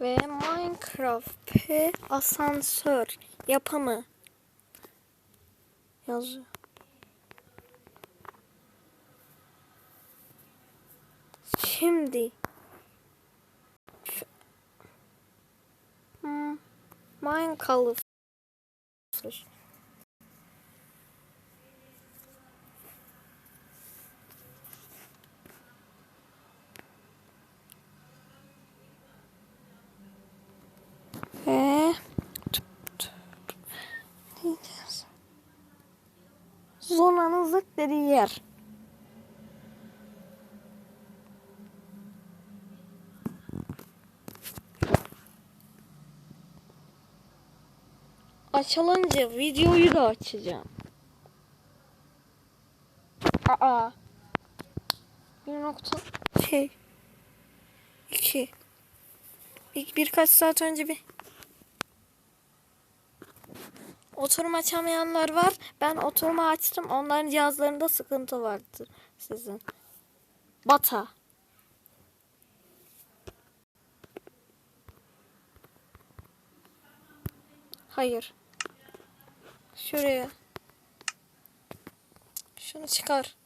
ve Minecraft P asansör yapımı yazıyor. Şimdi Minecraft Ve Dediği yer. Açılınca videoyu da açacağım. Aa. Bir nokta şey. iki. Bir, birkaç saat önce bir oturum açamayanlar var. Ben oturumu açtım. Onların cihazlarında sıkıntı vardır sizin. Bata. Hayır. Şuraya. Şunu çıkar.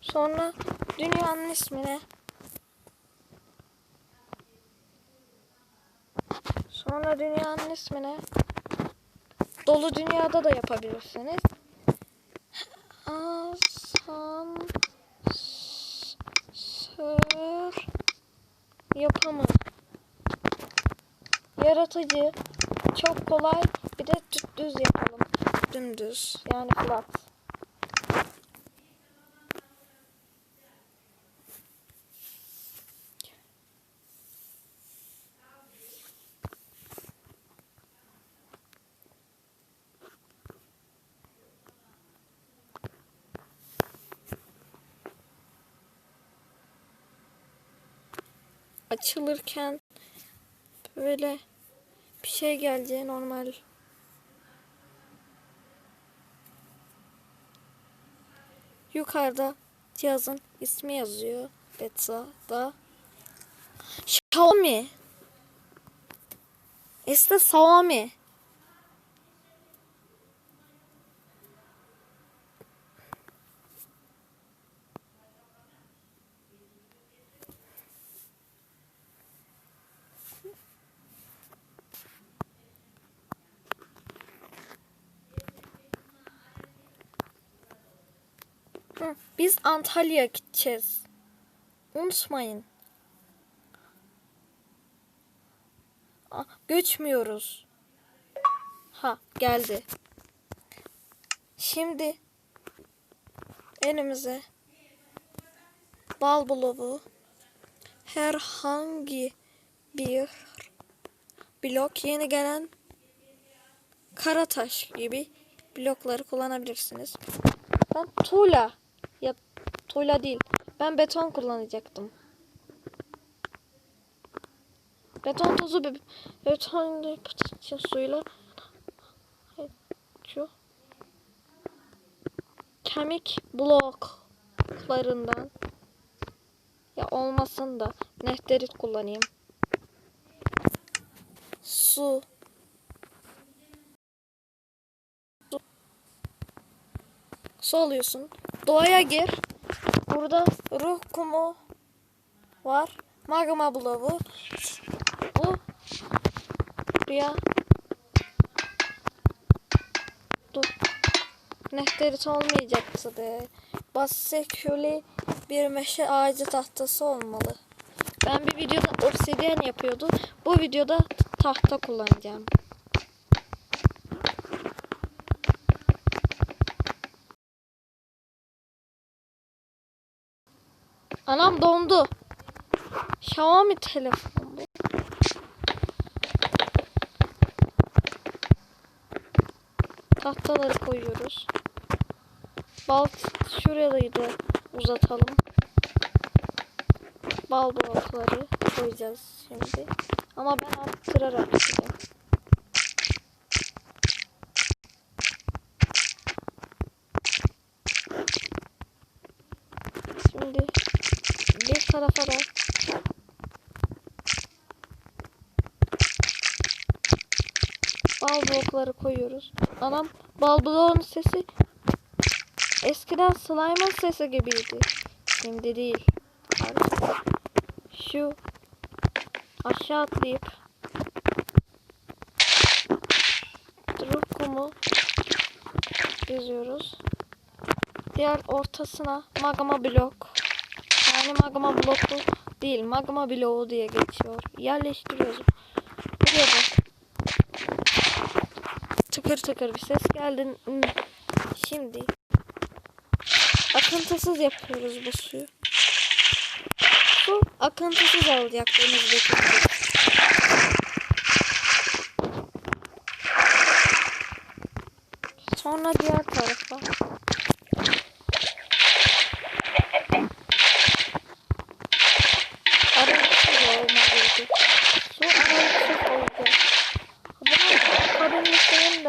Sonra dünyanın ismine Sonra dünyanın ismine dolu dünyada da yapabilirsiniz. Asansör yapımı. Yaratıcı. Çok kolay. Bir de düz yapalım. Dümdüz. Yani flat. Açılırken böyle bir şey geleceği normal. Yukarıda cihazın ismi yazıyor. Beta'da. Xiaomi. Este Xiaomi. Biz Antalya'ya gideceğiz. Unutmayın. Aa, göçmüyoruz. Ha geldi. Şimdi elimize bal bloğu herhangi bir blok yeni gelen karataş gibi blokları kullanabilirsiniz. Ben tuğla tuğla değil. Ben beton kullanacaktım. Beton tozu be beton suyla şu kemik bloklarından ya olmasın da nefterit kullanayım. Su su alıyorsun. Doğaya gir. Burada ruh kumu var. Magma bloğu. Bu buraya dur. Nefterit olmayacaktı be. Basikülü bir meşe ağacı tahtası olmalı. Ben bir videoda obsidyen yapıyordu. Bu videoda tahta kullanacağım. Anam dondu. Xiaomi telefon. Tahtaları koyuyoruz. Bal şuraya da uzatalım. Bal blokları koyacağız şimdi. Ama ben arttırarak gideceğim. Şimdi tarafa da bal blokları koyuyoruz. Anam bal bloğun sesi eskiden slime'ın sesi gibiydi. Şimdi değil. Şu aşağı atlayıp Drop kumu diziyoruz. Diğer ortasına magma blok. Yani magma bloku değil, magma bloğu diye geçiyor. Yerleştiriyoruz. Buraya da tıkır tıkır bir ses geldi. Hmm. Şimdi akıntısız yapıyoruz bu suyu. Su akıntısız olacak denizdeki. Sonra diğer tarafa. Aralıksız olmalıydı. Su aralıksız olacak. Bunu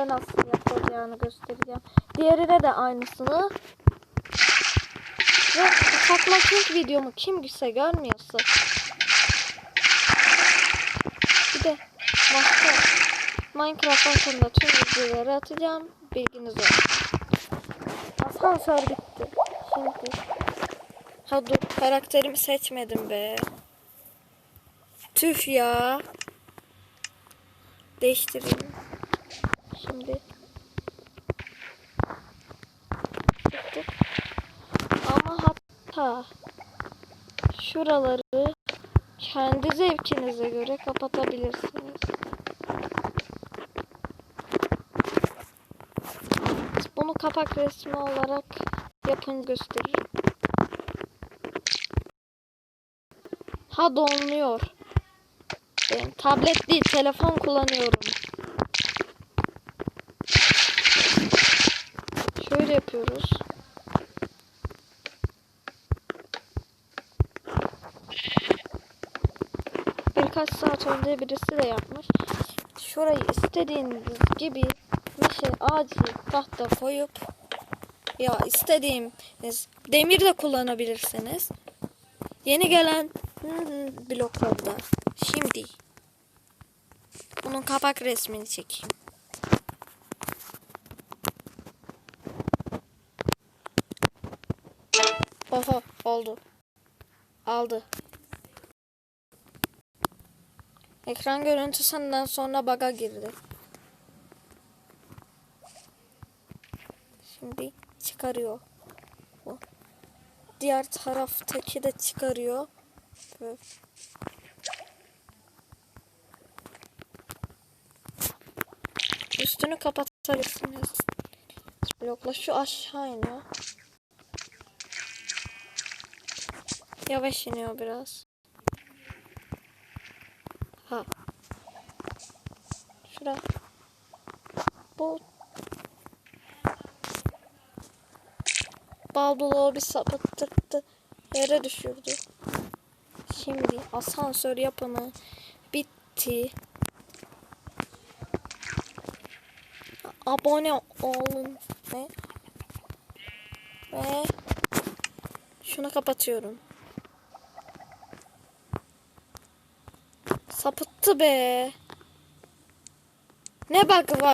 de nasıl yapılacağını göstereceğim. Diğerine de aynısını. Ve Fatma King videomu kim gitse görmüyorsa. Bir de başka Minecraft hakkında tüm videoları atacağım. Bilginiz olsun. Asansör bitti. Şimdi. Ha dur karakterimi seçmedim be. Tüf ya. Değiştireyim. Şimdi. Tık tık. Ama hatta şuraları kendi zevkinize göre kapatabilirsiniz. Bunu kapak resmi olarak yapın gösteririm. Ha donmuyor. Benim tablet değil telefon kullanıyorum. Şöyle yapıyoruz. Birkaç saat önce birisi de yapmış. Şurayı istediğiniz gibi meşe ağacı tahta koyup ya istediğiniz demir de kullanabilirsiniz. Yeni gelen hmm, bloklarda. Şimdi bunun kapak resmini çekeyim. Oho oldu. Aldı. Ekran görüntüsünden sonra bug'a girdi. Şimdi çıkarıyor. Bu. Diğer taraftaki de çıkarıyor. Böyle. Üstünü kapatabilirsiniz. Blokla şu aşağı iniyor. Yavaş iniyor biraz. Ha. Şurada. Bu bal bloğu bir sapıttırdı. Yere düşürdü. Şimdi asansör yapımı bitti. Abone olun ve ve şunu kapatıyorum. Sapıttı be. Ne bug var?